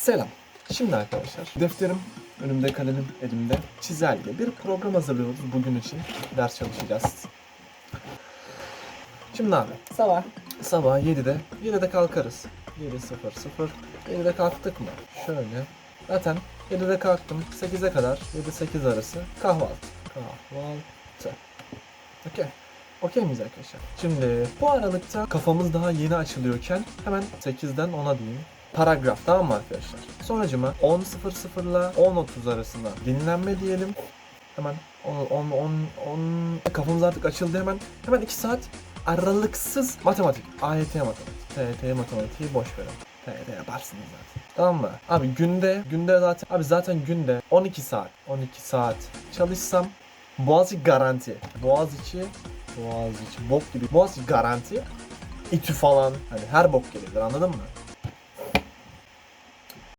Selam. Şimdi arkadaşlar defterim önümde kalemim elimde çizelge bir program hazırlıyoruz bugün için ders çalışacağız. Şimdi abi sabah sabah 7'de 7'de kalkarız. 7.00 7'de kalktık mı? Şöyle zaten 7'de kalktım 8'e kadar 7-8 arası kahvaltı. Kahvaltı. Okey. Okey miyiz arkadaşlar? Şimdi bu aralıkta kafamız daha yeni açılıyorken hemen 8'den 10'a diyeyim. Paragraf tamam mı arkadaşlar? Sonracıma 10.00 ile 10.30 arasında dinlenme diyelim. Hemen 10, 10, 10, 10 kafamız artık açıldı hemen. Hemen 2 saat aralıksız matematik. AYT matematik. TYT matematiği boş verin. TYT yaparsınız zaten. Tamam mı? Abi günde, günde zaten, abi zaten günde 12 saat, 12 saat çalışsam Boğaziçi garanti. Boğaziçi, Boğaziçi bok gibi. Boğaziçi garanti. İTÜ falan. Hani her bok gelir anladın mı?